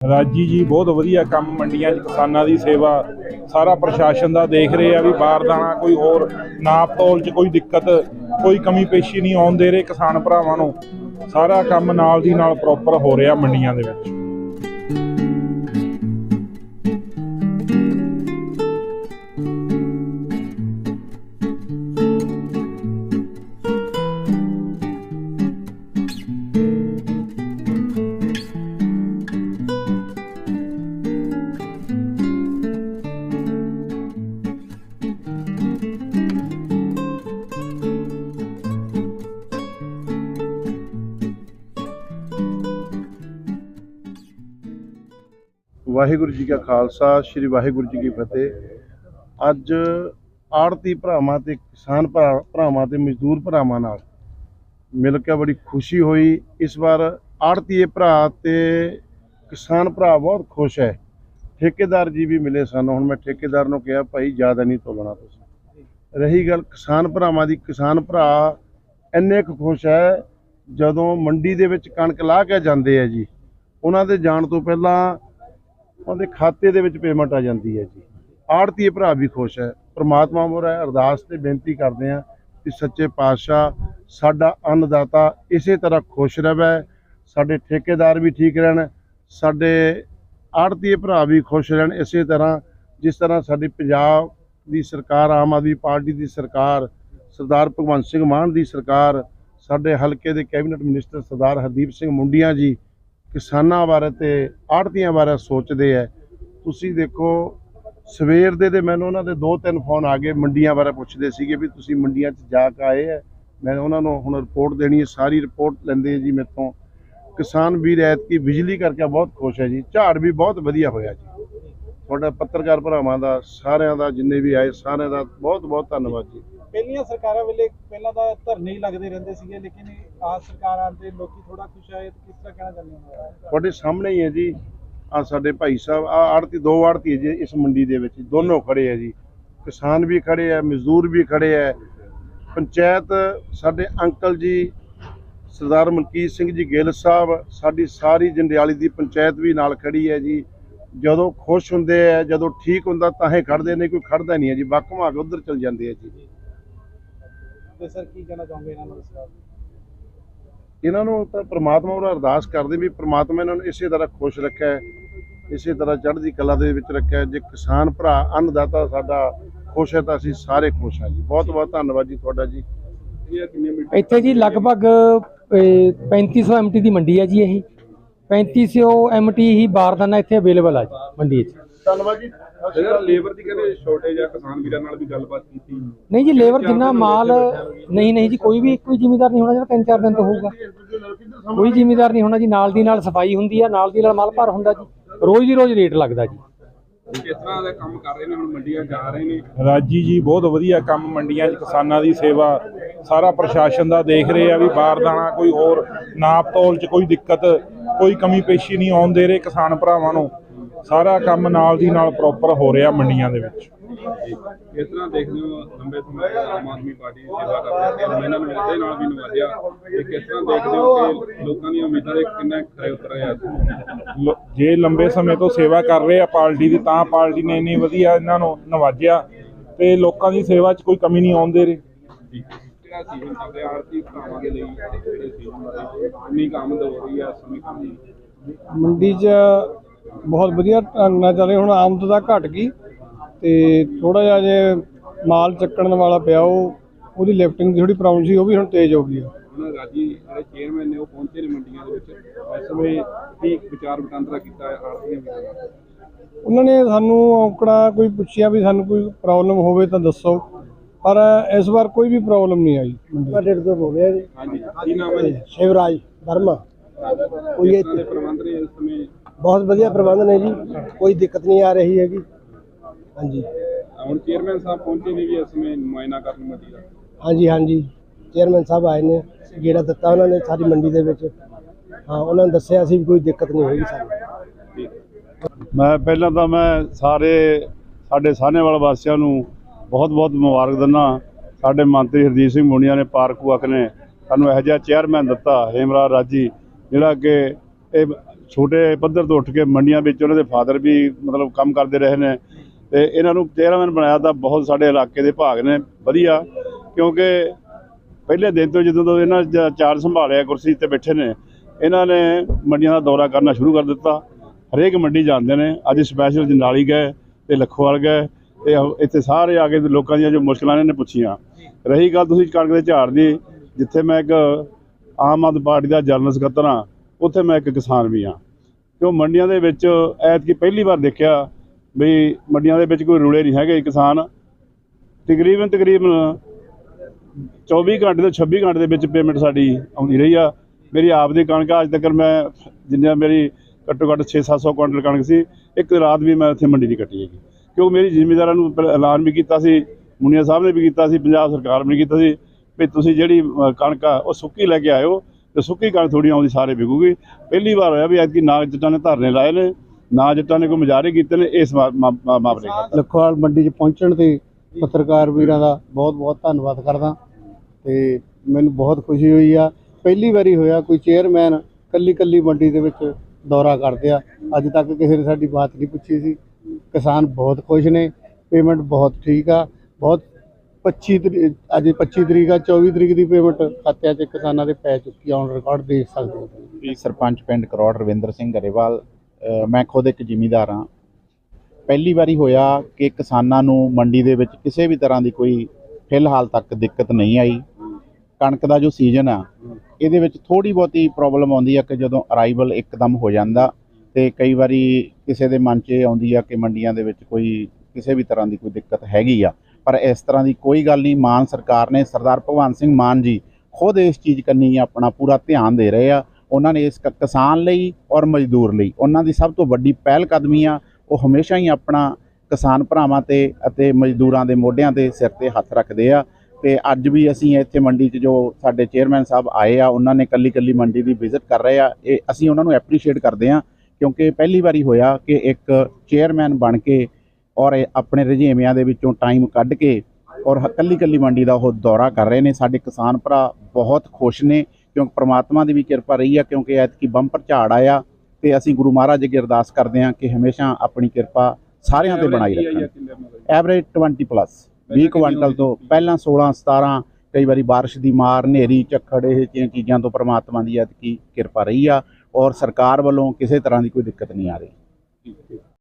ਰਾਜੀ ਜੀ ਬਹੁਤ ਵਧੀਆ ਕੰਮ ਮੰਡੀਆਂ 'ਚ ਕਿਸਾਨਾਂ ਦੀ ਸੇਵਾ, ਸਾਰਾ ਪ੍ਰਸ਼ਾਸਨ ਦਾ ਦੇਖ ਰਹੇ ਆ ਵੀ ਬਾਰਦਾਨਾ ਕੋਈ ਹੋਰ ਨਾਪ ਤੋਲ 'ਚ ਕੋਈ ਦਿੱਕਤ, ਕੋਈ ਕਮੀ ਪੇਸ਼ੀ ਨਹੀਂ ਆਉਣ ਦੇ ਰਹੇ ਕਿਸਾਨ ਭਰਾਵਾਂ ਨੂੰ। ਸਾਰਾ ਕੰਮ ਨਾਲ ਦੀ ਨਾਲ ਪ੍ਰੋਪਰ ਹੋ ਰਿਹਾ ਮੰਡੀਆਂ ਦੇ ਵਿੱਚ। ਵਾਹਿਗੁਰੂ ਜੀ ਕਾ ਖਾਲਸਾ, ਸ੍ਰੀ ਵਾਹਿਗੁਰੂ ਜੀ ਕੀ ਫਤਿਹ। ਅੱਜ ਆੜਤੀ ਭਰਾਵਾਂ ਤੇ ਕਿਸਾਨ ਭਰਾ- ਭਰਾਵਾਂ ਤੇ ਮਜ਼ਦੂਰ ਭਰਾਵਾਂ ਨਾਲ ਮਿਲ ਕੇ ਬੜੀ ਖੁਸ਼ੀ ਹੋਈ। ਇਸ ਵਾਰ ਆੜਤੀਏ ਭਰਾ ਤੇ ਕਿਸਾਨ ਭਰਾ ਬਹੁਤ ਖੁਸ਼ ਹੈ। ਠੇਕੇਦਾਰ ਜੀ ਵੀ ਮਿਲੇ ਸਨ। ਹੁਣ ਮੈਂ ਠੇਕੇਦਾਰ ਨੂੰ ਕਿਹਾ, ਭਾਈ, ਜ਼ਿਆਦਾ ਨਹੀਂ ਤੋਲਣਾ ਤੁਸੀਂ। ਰਹੀ ਗੱਲ ਕਿਸਾਨ ਭਰਾਵਾਂ ਦੀ। ਕਿਸਾਨ ਭਰਾ ਇੰਨੇ ਕੁ ਖੁਸ਼ ਹੈ, ਜਦੋਂ ਮੰਡੀ ਦੇ ਵਿੱਚ ਕਣਕ ਲਾ ਕੇ ਜਾਂਦੇ ਆ ਜੀ, ਉਹਨਾਂ ਦੇ ਜਾਣ ਤੋਂ ਪਹਿਲਾਂ ਉਹਦੇ ਖਾਤੇ ਦੇ ਵਿੱਚ ਪੇਮੈਂਟ ਆ ਜਾਂਦੀ ਹੈ ਜੀ। ਆੜਤੀਏ ਭਰਾ ਵੀ ਖੁਸ਼ ਹੈ। ਪ੍ਰਮਾਤਮਾ ਮੋਰ ਅਰਦਾਸ ਤੇ ਬੇਨਤੀ ਕਰਦੇ ਆ ਕਿ ਸੱਚੇ ਪਾਤਸ਼ਾਹ ਸਾਡਾ ਅੰਨਦਾਤਾ ਇਸੇ ਤਰ੍ਹਾਂ ਖੁਸ਼ ਰਹੇ ਸਾਡੇ ਠੇਕੇਦਾਰ ਵੀ ਠੀਕ ਰਹਿਣ। ਸਾਡੇ ਆੜਤੀਏ ਭਰਾ ਵੀ ਖੁਸ਼ ਰਹਿਣ ਇਸੇ ਤਰ੍ਹਾਂ ਜਿਸ ਤਰ੍ਹਾਂ ਸਾਡੀ ਪੰਜਾਬ ਦੀ ਸਰਕਾਰ, ਆਮ ਆਦਮੀ ਪਾਰਟੀ ਦੀ ਸਰਕਾਰ, ਸਰਦਾਰ ਭਗਵੰਤ ਸਿੰਘ ਮਾਨ ਦੀ ਸਰਕਾਰ, ਸਾਡੇ ਹਲਕੇ ਦੇ ਕੈਬਨਿਟ ਮਿਨਿਸਟਰ ਸਰਦਾਰ ਹਰਦੀਪ ਸਿੰਘ ਮੁੰਡੀਆਂ ਜੀ ਕਿਸਾਨਾਂ ਬਾਰੇ ਤੇ ਆੜਤੀਆਂ ਬਾਰੇ ਸੋਚਦੇ ਐ। ਤੁਸੀਂ ਦੇਖੋ, ਸਵੇਰ ਦੇ ਤੇ ਮੈਨੂੰ ਉਹਨਾਂ ਦੇ ਦੋ ਤਿੰਨ ਫੋਨ ਆ ਗਏ ਮੰਡੀਆਂ ਬਾਰੇ ਪੁੱਛਦੇ ਸੀਗੇ ਵੀ ਤੁਸੀਂ ਮੰਡੀਆਂ 'ਚ ਜਾ ਕੇ ਆਏ ਐ। ਮੈਂ ਉਹਨਾਂ ਨੂੰ ਹੁਣ ਰਿਪੋਰਟ ਦੇਣੀ ਹੈ ਸਾਰੀ ਰਿਪੋਰਟ ਲੈਂਦੇ ਜੀ ਮੇਰੇ ਤੋਂ ਕਿਸਾਨ ਵੀਰ ਐਤਕੀ ਬਿਜਲੀ ਕਰਕੇ ਬਹੁਤ ਖੁਸ਼ ਹੈ ਜੀ, ਝਾੜ ਵੀ ਬਹੁਤ ਵਧੀਆ ਹੋਇਆ ਜੀ। ਤੁਹਾਡਾ ਪੱਤਰਕਾਰ ਭਰਾਵਾਂ ਦਾ, ਸਾਰਿਆਂ ਦਾ, ਜਿੰਨੇ ਵੀ ਆਏ ਸਾਰਿਆਂ ਦਾ ਬਹੁਤ ਬਹੁਤ ਧੰਨਵਾਦ ਜੀ। ਪਹਿਲੀਆਂ ਸਰਕਾਰਾਂ ਵੇਲੇ ਪਹਿਲਾਂ ਤਾਂ ਧਰਨੇ ਹੀ ਲੱਗਦੇ ਰਹਿੰਦੇ ਸੀਗੇ, ਲੇਕਿਨ ਆ ਸਰਕਾਰਾਂ ਦੇ ਲੋਕੀ ਥੋੜਾ ਖੁਸ਼ ਆਏ ਤੇ ਕਿਸ ਤਰ੍ਹਾਂ ਕਹਿਣਾ ਚਾਹੁੰਦੇ ਹੋ? ਤੁਹਾਡੇ ਸਾਹਮਣੇ ਹੀ ਹੈ ਜੀ ਆ ਸਾਡੇ ਭਾਈ ਸਾਹਿਬ ਆ ਆੜਤੀ, ਦੋ ਆੜਤੀ ਜੀ ਇਸ ਮੰਡੀ ਦੇ ਵਿੱਚ, ਦੋਨੋਂ ਖੜੇ ਆ ਜੀ। ਕਿਸਾਨ ਵੀ ਖੜੇ ਆ, ਮਜ਼ਦੂਰ ਵੀ ਖੜੇ ਆ। ਪੰਚਾਇਤ, ਸਾਡੇ ਅੰਕਲ ਜੀ, ਸਰਦਾਰ ਮਨਕੀਤ ਸਿੰਘ ਜੀ ਗਿੱਲ ਸਾਹਿਬ, ਸਾਡੀ ਸਾਰੀ ਜੰਡਿਆਲੀ ਦੀ ਪੰਚਾਇਤ ਵੀ ਨਾਲ ਖੜੀ ਹੈ ਜੀ। ਜਦੋਂ ਖੁਸ਼ ਹੁੰਦੇ ਆ, ਜਦੋਂ ਠੀਕ ਹੁੰਦਾ ਤਾਂ ਹੀ ਖੜਦੇ ਨੇ ਕੋਈ ਖੜਦਾ ਨਹੀਂ ਹੈ ਜੀ ਬੱਕ ਮਾ ਕੇ ਉਧਰ ਚਲ ਜਾਂਦੇ ਆ ਜੀ। ਤੇ ਸਰ ਕੀ ਕਹਿਣਾ ਚਾਹੋਗੇ ਇਹਨਾਂ ਨੂੰ ਇਸ ਬਾਰੇ? ਇਹਨਾਂ ਨੂੰ ਤਾਂ ਪ੍ਰਮਾਤਮਾ ਨੂੰ ਅਰਦਾਸ ਕਰਦੇ ਵੀ ਪ੍ਰਮਾਤਮਾ ਇਹਨਾਂ ਨੂੰ ਇਸੇ ਤਰ੍ਹਾਂ ਖੁਸ਼ ਰੱਖੇ ਇਸੇ ਤਰ੍ਹਾਂ ਚੜ੍ਹਦੀ ਕਲਾ ਦੇ ਵਿੱਚ ਰੱਖੇ। ਜੇ ਕਿਸਾਨ ਭਰਾ ਅੰਨਦਾਤਾ ਸਾਡਾ ਖੁਸ਼ ਹੈ ਤਾਂ ਅਸੀਂ ਸਾਰੇ ਖੁਸ਼ ਹਾਂ ਜੀ। ਬਹੁਤ ਬਹੁਤ ਧੰਨਵਾਦ ਜੀ ਤੁਹਾਡਾ ਜੀ। ਇਹ ਕਿੰਨੇ ਮੀਟਰ ਇੱਥੇ ਜੀ ਲਗਭਗ ਅਹ, 3500 ਐਮਟੀ ਦੀ ਮੰਡੀ ਹੈ ਜੀ ਇਹ। 3500 ਐਮਟੀ ਹੀ ਬਾਰਦਾਨਾ ਇੱਥੇ ਅਵੇਲੇਬਲ ਆ ਜੀ ਮੰਡੀ ਵਿੱਚ ਧੰਨਵਾਦ ਜੀ। ਜਿਹੜਾ ਲੇਬਰ ਦੀ ਕਹਿੰਦੇ ਸ਼ਾਰਟੇਜ ਆ ਕਿਸਾਨ ਵੀਰਾਂ ਨਾਲ ਵੀ ਗੱਲਬਾਤ ਕੀਤੀ। ਨਹੀਂ ਜੀ ਲੇਬਰ ਜਿੰਨਾ ਮਾਲ ਨਹੀਂ ਨਹੀਂ ਜੀ ਕੋਈ ਵੀ ਇੱਕ ਵੀ ਜ਼ਿਮੀਦਾਰ ਨਹੀਂ ਹੋਣਾ ਜਿਹੜਾ ਤਿੰਨ ਚਾਰ ਦਿਨ ਤੋਂ ਹੋਊਗਾ। ਕੋਈ ਜ਼ਿਮੀਦਾਰ ਨਹੀਂ ਹੋਣਾ ਜੀ ਨਾਲ ਦੀ ਨਾਲ ਸਫ਼ਾਈ ਹੁੰਦੀ ਆ ਨਾਲ ਦੀ ਨਾਲ ਮਾਲ ਭਰ ਹੁੰਦਾ ਜੀ। ਰੋਜ਼ ਦੀ ਰੋਜ਼ ਰੇਟ ਲੱਗਦਾ ਜੀ। ਕਿਸ ਤਰ੍ਹਾਂ ਦਾ ਕੰਮ ਕਰ ਰਹੇ ਨੇ ਹੁਣ ਮੰਡੀਆਂ ਜਾ ਰਹੇ ਨੇ? ਰਾਜੀ ਜੀ ਬਹੁਤ ਵਧੀਆ ਕੰਮ ਮੰਡੀਆਂ 'ਚ ਕਿਸਾਨਾਂ ਦੀ ਸੇਵਾ। ਸਾਰਾ ਪ੍ਰਸ਼ਾਸਨ ਦਾ ਦੇਖ ਰਹੇ ਆ ਵੀ ਬਾਰਦਾਨਾ ਕੋਈ ਹੋਰ ਨਾਪ ਤੋਲ 'ਚ ਕੋਈ ਦਿੱਕਤ ਕੋਈ ਕਮੀ ਪੇਸ਼ੀ ਨਹੀਂ ਆਉਣ ਦੇ ਰਹੇ ਕਿਸਾਨ ਭਰਾਵਾਂ ਨੂੰ। ਸਾਰਾ ਕੰਮ ਨਾਲ ਦੀ ਨਾਲ ਪ੍ਰੋਪਰ ਹੋ ਰਿਹਾ ਮੰਡੀਆਂ ਦੇ ਵਿੱਚ। ਇਸ ਤਰ੍ਹਾਂ ਦੇਖਦੇ ਹੋ ਲੰਬੇ ਸਮੇਂ ਤੋਂ ਆਮ ਆਦਮੀ ਪਾਰਟੀ ਦੀ ਸੇਵਾ ਕਰਦੇ ਆ ਇਹਨਾਂ ਨੂੰ ਇਹਦੇ ਨਾਲ ਵੀ ਨਵਾਜਿਆ ਤੇ ਕਿਸ ਤਰ੍ਹਾਂ ਦੇਖਦੇ ਹੋ ਕਿ ਲੋਕਾਂ ਦੀਆਂ ਉਮੀਦਾਂ ਦੇ ਕਿੰਨਾ ਖਰੇ ਉਤਰ ਰਿਹਾ ਲ- ਜੇ ਲੰਬੇ ਸਮੇਂ ਤੋਂ ਸੇਵਾ ਕਰ ਰਹੇ ਆ ਪਾਰਟੀ ਦੀ ਤਾਂ ਪਾਰਟੀ ਨੇ ਇੰਨੀ ਵਧੀਆ ਇਹਨਾਂ ਨੂੰ ਨਵਾਜਿਆ ਤੇ ਲੋਕਾਂ ਦੀ ਸੇਵਾ 'ਚ ਕੋਈ ਕਮੀ ਨਹੀਂ ਆਉਣ ਦੇ ਰਹੀ ਜਿਹੜਾ ਸੀਜ਼ਨ ਚੱਲ ਰਿਹਾ? ਆਰਥਿਕ ਭਰਾਵਾਂ ਦੇ ਲਈ ਜਿਹੜੇ ਸੀਜ਼ਨ ਬਾਰੇ ਕਿੰਨੀ ਕੰਮ ਹੋ ਰਹੀ ਆ ਇਸ ਸਮੇਂ ਕੰਮ ਦੀ ਮੰਡੀ 'ਚ ਬਹੁਤ ਵਧੀਆ ਢੰਗ ਨਾਲ ਚੱਲੇ ਹੁਣ ਆਮਦ ਤਾਂ ਘਟ ਗਈ ਤੇ ਥੋੜਾ ਜਿਹਾ ਜੇ ਮਾਲ ਚੱਕਣ ਵਾਲਾ ਪਿਆ ਉਹ ਉਹਦੀ ਲਿਫਟਿੰਗ ਦੀ ਥੋੜੀ ਪ੍ਰੋਬਲਮ ਸੀ ਉਹ ਵੀ ਹੁਣ ਤੇਜ਼ ਹੋ ਗਈ ਉਹਨਾਂ ਰਾਜੀ ਜਿਹੜੇ ਚੇਅਰਮੈਨ ਨੇ ਉਹ ਪਹੁੰਚੇ ਨੇ ਮੰਡੀਆਂ ਦੇ ਵਿੱਚ। ਇਸ ਸਮੇਂ ਕੀ ਵਿਚਾਰ ਵਟਾਂਦਰਾ ਕੀਤਾ ਹੈ ਆਰਥਿਕ ਵਿਕਾਸ ਉਹਨਾਂ ਨੇ ਸਾਨੂੰ ਔਕੜਾ ਕੋਈ ਪੁੱਛਿਆ ਵੀ ਸਾਨੂੰ ਕੋਈ ਪ੍ਰੋਬਲਮ ਹੋਵੇ ਤਾਂ ਦੱਸੋ। ਪਰ ਇਸ ਵਾਰ ਕੋਈ ਵੀ ਪ੍ਰੋਬਲਮ ਨਹੀਂ ਆਈ। ਡੇਢ ਤੋਂ ਹੋ ਗਿਆ ਜੀ। ਹਾਂਜੀ ਕੀ ਨਾਮ ਹੈ ਜੀ? ਸ਼ਿਵਰਾਜ ਵਰਮਾ। ਕੋਈ ਇੱਥੇ ਪ੍ਰਬੰਧ ਨੇ ਇਸ ਸਮੇਂ? ਬਹੁਤ ਵਧੀਆ ਪ੍ਰਬੰਧ ਨੇ ਜੀ ਕੋਈ ਦਿੱਕਤ ਨਹੀਂ ਆ ਰਹੀ ਹੈਗੀ। ਹਾਂਜੀ। ਹੁਣ ਚੇਅਰਮੈਨ ਸਾਹਿਬ ਪਹੁੰਚੇ ਨੇ ਜੀ ਇਸ ਸਮੇਂ ਮੁਆਇਨਾ ਕਰਨ ਮੰਡੀ ਦਾ। ਹਾਂਜੀ ਹਾਂਜੀ। ਚੇਅਰਮੈਨ ਸਾਹਿਬ ਆਏ ਨੇ ਗੇੜਾ ਦਿੱਤਾ ਉਹਨਾਂ ਨੇ ਸਾਰੀ ਮੰਡੀ ਦੇ ਵਿੱਚ। ਹਾਂ ਉਹਨਾਂ ਨੇ ਦੱਸਿਆ ਸੀ ਵੀ ਕੋਈ ਦਿੱਕਤ ਨਹੀਂ ਹੋਏਗੀ ਸਾਨੂੰ। ਮੈਂ ਪਹਿਲਾਂ ਤਾਂ ਮੈਂ ਸਾਰੇ ਸਾਡੇ ਸਾਹਨੇਵਾਲ ਵਾਸੀਆਂ ਨੂੰ ਬਹੁਤ ਬਹੁਤ ਮੁਬਾਰਕ ਦਿੰਦਾ ਸਾਡੇ ਮੰਤਰੀ ਹਰਜੀਤ ਸਿੰਘ ਮੁੰਡੀਆਂ ਨੇ ਪਾਰਕ ਵਕ ਨੇ ਸਾਨੂੰ ਇਹੋ ਜਿਹਾ ਚੇਅਰਮੈਨ ਦਿੱਤਾ ਹੇਮਰਾ ਰਾਜੀ ਜਿਹੜਾ ਕਿ ਇਹ ਛੋਟੇ ਪੱਧਰ ਤੋਂ ਉੱਠ ਕੇ ਮੰਡੀਆਂ ਵਿੱਚ ਉਹਨਾਂ ਦੇ ਫਾਦਰ ਵੀ ਮਤਲਬ ਕੰਮ ਕਰਦੇ ਰਹੇ ਨੇ ਤੇ ਇਹਨਾਂ ਨੂੰ ਚੇਅਰਮੈਨ ਬਣਾਇਆ ਤਾਂ ਬਹੁਤ ਸਾਡੇ ਇਲਾਕੇ ਦੇ ਭਾਗ ਨੇ, ਵਧੀਆ, ਕਿਉਂਕਿ ਪਹਿਲੇ ਦਿਨ ਤੋਂ ਜਦੋਂ ਤੋਂ ਇਹਨਾਂ ਜ- ਚਾਰਜ ਸੰਭਾਲਿਆ ਕੁਰਸੀ ਤੇ ਬੈਠੇ ਨੇ, ਇਹਨਾਂ ਨੇ ਮੰਡੀਆਂ ਦਾ ਦੌਰਾ ਕਰਨਾ ਸ਼ੁਰੂ ਕਰ ਦਿੱਤਾ। ਹਰੇਕ ਮੰਡੀ ਜਾਂਦੇ ਨੇ, ਅੱਜ ਸਪੈਸ਼ਲ ਜਨਾਲੀ ਗਏ ਤੇ ਲਖੋਵਾਲ ਗਏ ਤੇ ਇੱਥੇ ਸਾਰੇ ਆ ਕੇ ਲੋਕਾਂ ਦੀਆਂ ਜੋ ਮੁਸ਼ਕਲਾਂ ਨੇ, ਇਹਨੇ ਪੁੱਛੀਆਂ। ਰਹੀ ਗੱਲ ਤੁਸੀਂ ਕਣਕ ਦੇ ਝਾੜ ਦੀ, ਜਿੱਥੇ ਮੈਂ ਇੱਕ ਆਮ ਆਦਮੀ ਪਾਰਟੀ ਦਾ ਜਨਰਲ ਸਕੱਤਰ ਹਾਂ ਉੱਥੇ ਮੈਂ ਇੱਕ ਕਿਸਾਨ ਵੀ ਹਾਂ। ਕਿਉਂ ਮੰਡੀਆਂ ਦੇ ਵਿੱਚ ਐਤਕੀ ਪਹਿਲੀ ਵਾਰ ਦੇਖਿਆ ਵੀ ਮੰਡੀਆਂ ਦੇ ਵਿੱਚ ਕੋਈ ਰੁਲੇ ਨਹੀਂ ਹੈਗੇ ਕਿਸਾਨ। ਤਕਰੀਬਨ ਤਕਰੀਬਨ 24 ਘੰਟੇ ਤੋਂ 26 ਘੰਟੇ ਦੇ ਵਿੱਚ ਪੇਮੈਂਟ ਸਾਡੀ ਆਉਂਦੀ ਰਹੀ ਆ। ਮੇਰੀ ਆਪ ਦੀ ਕਣਕ ਅੱਜ ਤੱਕ ਮੈਂ ਜਿੰਨਾ ਮੇਰੀ ਘੱਟੋ ਘੱਟ 6-700 ਕੁਇੰਟਲ ਕਣਕ ਸੀ, ਇੱਕ ਰਾਤ ਵੀ ਮੈਂ ਉੱਥੇ ਮੰਡੀ ਨਹੀਂ ਕੱਟੀ ਹੈਗੀ। ਕਿਉਂਕਿ ਮੇਰੀ ਜ਼ਿਮੀਂਦਾਰਾਂ ਨੂੰ ਐਲਾਨ ਵੀ ਕੀਤਾ ਸੀ, ਮੁਨੀਆ ਸਾਹਿਬ ਨੇ ਵੀ ਕੀਤਾ ਸੀ, ਪੰਜਾਬ ਸਰਕਾਰ ਨੇ ਵੀ ਕੀਤਾ ਸੀ ਵੀ ਤੁਸੀਂ ਜਿਹੜੀ ਕਣਕ ਆ, ਉਹ ਸੁੱਕੀ ਲੈ ਕੇ ਆਇਓ। ਤੇ ਸੁੱਕੀ ਕਣ ਥੋੜੀ ਆਉਂਦੀ, ਸਾਰੇ ਵਿਕੂਗੀ। ਪਹਿਲੀ ਵਾਰ ਹੋਇਆ ਵੀ ਐਤਕੀ ਨਾ ਜੱਟਾਂ ਨੇ ਧਰਨੇ ਲਾਏ ਨੇ, ਨਾ ਜੱਟਾਂ ਨੇ ਕੋਈ ਮੁਜ਼ਾਹਰੇ ਕੀਤੇ ਨੇ, ਇਸ ਮਾ- ਮਾਮਲੇ ਲਖਵਾਲ ਮੰਡੀ 'ਚ ਪਹੁੰਚਣ ਤੇ ਪੱਤਰਕਾਰ ਵੀਰਾਂ ਦਾ ਬਹੁਤ ਬਹੁਤ ਧੰਨਵਾਦ ਕਰਦਾ। ਤੇ ਮੈਨੂੰ ਬਹੁਤ ਖੁਸ਼ੀ ਹੋਈ ਆ। ਪਹਿਲੀ ਵਾਰੀ ਹੋਇਆ ਕੋਈ ਚੇਅਰਮੈਨ ਕੱਲੀ ਕੱਲੀ ਮੰਡੀ ਦੇ ਵਿੱਚ ਦੌਰਾ ਕਰਦੇ ਆ। ਅੱਜ ਤੱਕ ਕਿਸੇ ਨੇ ਸਾਡੀ ਬਾਤ ਨਹੀਂ ਪੁੱਛੀ ਸੀ। ਕਿਸਾਨ ਬਹੁਤ ਖੁਸ਼ ਨੇ ਪੇਮੈਂਟ ਬਹੁਤ ਠੀਕ ਆ। ਬਹੁਤ 25 ਤਰੀ- ਅੱਜ 25 ਤਰੀਕ ਆ 24 ਤਰੀਕ ਦੀ ਪੇਮੈਂਟ ਖਾਤਿਆਂ 'ਚ ਕਿਸਾਨਾਂ ਦੇ ਪੈ ਚੁੱਕੀ ਆ ਔਨ ਰਿਕਾਰਡ ਦੇਖ ਸਕਦੇ ਹੋ ਜੀ ਸਰਪੰਚ ਪਿੰਡ ਕਰੋੜ ਰਵਿੰਦਰ ਸਿੰਘ ਗਰੇਵਾਲ ਅ, ਮੈਂ ਖੁਦ ਇੱਕ ਜ਼ਿਮੀਂਦਾਰ ਹਾਂ। ਪਹਿਲੀ ਵਾਰੀ ਹੋਇਆ ਕਿ ਕਿਸਾਨਾਂ ਨੂੰ ਮੰਡੀ ਦੇ ਵਿੱਚ ਕਿਸੇ ਵੀ ਤਰ੍ਹਾਂ ਦੀ ਕੋਈ ਫਿਲਹਾਲ ਤੱਕ ਦਿੱਕਤ ਨਹੀਂ ਆਈ। ਕਣਕ ਦਾ ਜੋ ਸੀਜ਼ਨ ਆ ਇਹਦੇ ਵਿੱਚ ਥੋੜੀ ਬਹੁਤੀ ਪ੍ਰੋਬਲਮ ਆਉਂਦੀ ਆ ਕਿ ਜਦੋਂ ਅਰਾਈਵਲ ਇੱਕਦਮ ਹੋ ਜਾਂਦਾ ਤੇ ਕਈ ਵਾਰੀ ਕਿਸੇ ਦੇ ਮਨ 'ਚ ਇਹ ਆਉਂਦੀ ਆ ਕਿ ਮੰਡੀਆਂ ਦੇ ਵਿੱਚ ਕੋਈ ਕਿਸੇ ਵੀ ਤਰ੍ਹਾਂ ਦੀ ਕੋਈ ਦਿੱਕਤ ਹੈਗੀ ਆ। ਪਰ ਇਸ ਤਰ੍ਹਾਂ ਦੀ ਕੋਈ ਗੱਲ ਨਹੀਂ, ਮਾਨ ਸਰਕਾਰ ਨੇ ਸਰਦਾਰ ਭਗਵੰਤ ਸਿੰਘ ਮਾਨ ਜੀ ਖੁਦ ਇਸ ਚੀਜ਼ ਕੰਨੀ ਆਪਣਾ ਪੂਰਾ ਧਿਆਨ ਦੇ ਰਹੇ ਆ। ਉਹਨਾਂ ਨੇ ਇਸ ਕ- ਕਿਸਾਨ ਲਈ ਔਰ ਮਜ਼ਦੂਰ ਲਈ, ਉਹਨਾਂ ਦੀ ਸਭ ਤੋਂ ਵੱਡੀ ਪਹਿਲ ਕਦਮੀ ਆ, ਉਹ ਹਮੇਸ਼ਾ ਹੀ ਆਪਣਾ ਕਿਸਾਨ ਭਰਾਵਾਂ ਤੇ ਅਤੇ ਮਜ਼ਦੂਰਾਂ ਦੇ ਮੋਢਿਆਂ ਤੇ ਸਿਰ ਤੇ ਹੱਥ ਰੱਖਦੇ ਆ। ਤੇ ਅੱਜ ਵੀ ਅਸੀਂ ਇੱਥੇ ਮੰਡੀ 'ਚ ਜੋ ਸਾਡੇ ਚੇਅਰਮੈਨ ਸਾਹਿਬ ਆਏ ਆ, ਉਹਨਾਂ ਨੇ ਕੱਲੀ ਕੱਲੀ ਮੰਡੀ ਦੀ ਵਿਜ਼ਿਟ ਕਰ ਰਹੇ ਆ। ਇਹ ਅਸੀਂ ਉਹਨਾਂ ਨੂੰ ਐਪਰੀਸ਼ੀਏਟ ਕਰਦੇ ਆ, ਕਿਉਂਕਿ ਪਹਿਲੀ ਵਾਰੀ ਹੋਇਆ ਕਿ ਇੱਕ ਚੇਅਰਮੈਨ ਬਣ ਕੇ ਔਰ ਆਪਣੇ ਰੁਝੇਵਿਆਂ ਦੇ ਵਿੱਚੋਂ ਟਾਈਮ ਕੱਢ ਕੇ ਔਰ ਕੱਲੀ ਕੱਲੀ ਮੰਡੀ ਦਾ ਉਹ ਦੌਰਾ ਕਰ ਰਹੇ ਨੇ। ਸਾਡੇ ਕਿਸਾਨ ਭਰਾ ਬਹੁਤ ਖੁਸ਼ ਨੇ ਕਿਉਂਕਿ ਪ੍ਰਮਾਤਮਾ ਦੀ ਵੀ ਕਿਰਪਾ ਰਹੀ ਆ ਕਿਉਂਕਿ ਐਤਕੀ ਬੰਪਰ ਝਾੜ ਆਇਆ ਤੇ ਅਸੀਂ ਗੁਰੂ ਮਹਾਰਾਜ ਅੱਗੇ ਅਰਦਾਸ ਕਰਦੇ ਹਾਂ ਕਿ ਹਮੇਸ਼ਾ ਆਪਣੀ ਕਿਰਪਾ ਸਾਰਿਆਂ ਤੇ ਬਣਾਈ ਰੱਖਣ। ਐਵਰੇਜ 20 ਪਲੱਸ 20 ਕੁਇੰਟਲ ਤੋਂ ਪਹਿਲਾਂ 16 17 ਕਈ ਵਾਰੀ ਬਾਰਿਸ਼ ਦੀ ਮਾਰ ਹਨੇਰੀ ਝੱਖੜ ਇਹ ਜਿਹੀਆਂ ਚੀਜ਼ਾਂ ਤੋਂ ਪ੍ਰਮਾਤਮਾ ਦੀ ਐਤਕੀ ਕਿਰਪਾ ਰਹੀ ਆ ਔਰ ਸਰਕਾਰ ਵੱਲੋਂ ਕਿਸੇ ਤਰ੍ਹਾਂ ਦੀ ਕੋਈ ਦਿੱਕਤ ਨਹੀਂ ਆ ਰਹੀ।